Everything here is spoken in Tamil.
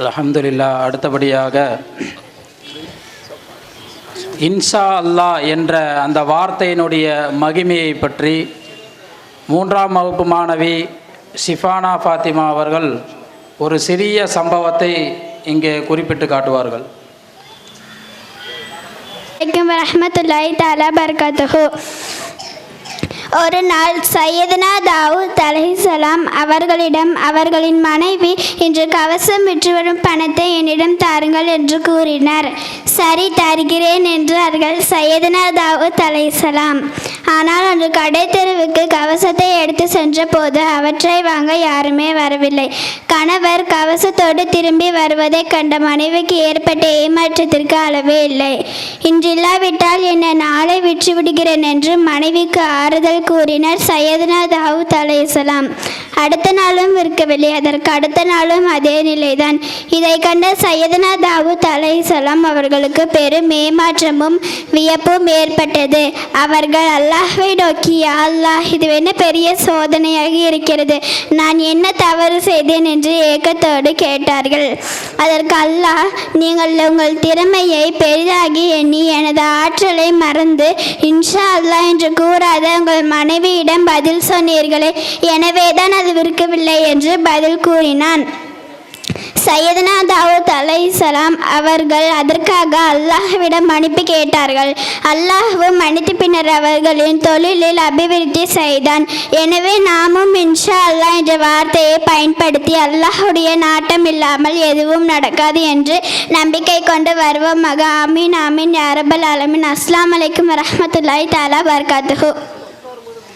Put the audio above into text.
அல்ஹம்துலில்லா அடுத்தபடியாக இன்ஷா அல்லாஹ் என்ற அந்த வார்த்தையினுடைய மகிமையை பற்றி மூன்றாம் வகுப்பு மாணவி ஷிஃபானா ஃபாத்திமா அவர்கள் ஒரு சிறிய சம்பவத்தை இங்கே குறிப்பிட்டு காட்டுவார்கள். வணக்கம் வரமத்துல்லாய் தாலா பர்காத்துஹு. ஒரு நாள் சையதுனா தாவூத் அலஹிசலாம் அவர்களிடம் அவர்களின் மனைவி இன்று கவசம் விற்று வரும் பணத்தை என்னிடம் தாருங்கள் என்று கூறினார். சரி தருகிறேன் என்றார்கள் சையதுனா தாவூத் அலைசலாம் ஆனால் அன்று கடை தெருவுக்கு கவசத்தை எடுத்து சென்றபோது அவற்றை வாங்க யாருமே வரவில்லை. கணவர் கவசத்தோடு திரும்பி வருவதைக் கண்ட மனைவிக்கு ஏற்பட்ட ஏமாற்றத்திற்கு அளவே இல்லை. இன்றில்லாவிட்டால் என்னை நாளை விற்றுவிடுகிறேன் என்று மனைவிக்கு ஆறுதல் கூறினார். சையதுனா தாவூத் அலைஹிஸ்ஸலாம் அடுத்த நாளும் விற்கவில்லை. அதற்கு அடுத்த நாளும் அதே நிலைதான். இதை கண்ட சையதனா தாவூத் அலைஹிஸ்ஸலாம் அவர்களுக்கு பெரும் ஏமாற்றமும் வியப்பும் ஏற்பட்டது. அவர்கள் அல்லாஹை நோக்கி அல்லாஹ் இது என்ன பெரிய சோதனையாக இருக்கிறது. நான் என்ன தவறு செய்தேன் என்று ஏக்கத்தோடு கேட்டார்கள். அதற்கு அல்லாஹ் நீங்கள் உங்கள் திறமையை பெரிதாகி எண்ணி எனது ஆற்றலை மறந்து இன்ஷா அல்லாஹ் என்று கூறாத உங்கள் மனைவியிடம் பதில் சொன்னீர்களே எனவே தான் அது விற்கவில்லை என்று பதில் கூறினான். சையதுனா தாவூத் அலைஹிஸ்ஸலாம் அவர்கள் அதற்காக அல்லாஹ்விடம் மன்னிப்பு கேட்டார்கள். அல்லாஹ்வும் மன்னித்து பின்னர் அவர்களின் தொழிலில் அபிவிருத்தி செய்தான். எனவே நாமும் இன்ஷா அல்லாஹ் என்ற வார்த்தையை பயன்படுத்தி அல்லாஹுடைய நாட்டம் இல்லாமல் எதுவும் நடக்காது என்று நம்பிக்கை கொண்டு வருவோமாக ஆமீன் ஆமீன் யாரபல் அலமின் அஸ்லாம் அலைக்கும் வரஹ்மத்துல்லாஹி தாலா வபரகாத்துஹு.